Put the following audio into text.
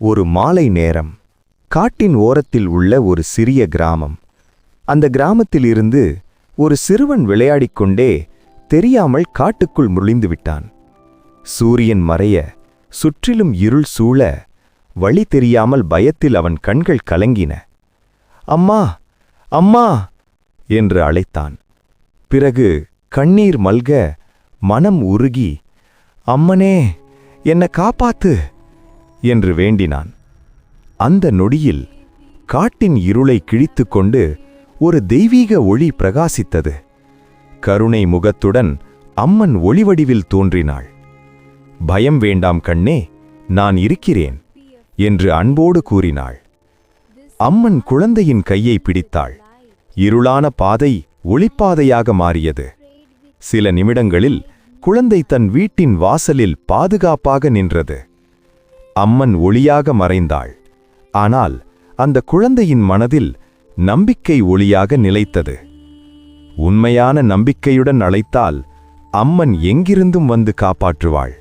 ஒரு மாலை நேரம். காட்டின் ஓரத்தில் உள்ள ஒரு சிறிய கிராமம். அந்த கிராமத்திலிருந்து ஒரு சிறுவன் விளையாடிக்கொண்டே தெரியாமல் காட்டுக்குள் முழிந்து விட்டான். சூரியன் மறைய சுற்றிலும் இருள் சூழ வழி தெரியாமல் பயத்தில் அவன் கண்கள் கலங்கின. அம்மா! அம்மா! என்று அழைத்தான். பிறகு கண்ணீர் மல்க மனம் உருகி அம்மனே என்ன காப்பாத்து! என்று வேண்டினான். அந்த நொடியில் காட்டின் இருளை கிழித்துக்கொண்டு ஒரு தெய்வீக ஒளி பிரகாசித்தது. கருணை முகத்துடன் அம்மன் ஒளிவடிவில் தோன்றினாள். பயம் வேண்டாம் கண்ணே நான் இருக்கிறேன் என்று அன்போடு கூறினாள். அம்மன் குழந்தையின் கையை பிடித்தாள். இருளான பாதை ஒளிப்பாதையாக மாறியது. சில நிமிடங்களில் குழந்தை தன் வீட்டின் வாசலில் பாதுகாப்பாக நின்றது. அம்மன் ஒளியாக மறைந்தாள். ஆனால் அந்த குழந்தையின் மனதில் நம்பிக்கை ஒளியாக நிலைத்தது. உண்மையான நம்பிக்கையுடன் அழைத்தால் அம்மன் எங்கிருந்தும் வந்து காப்பாற்றுவாள்.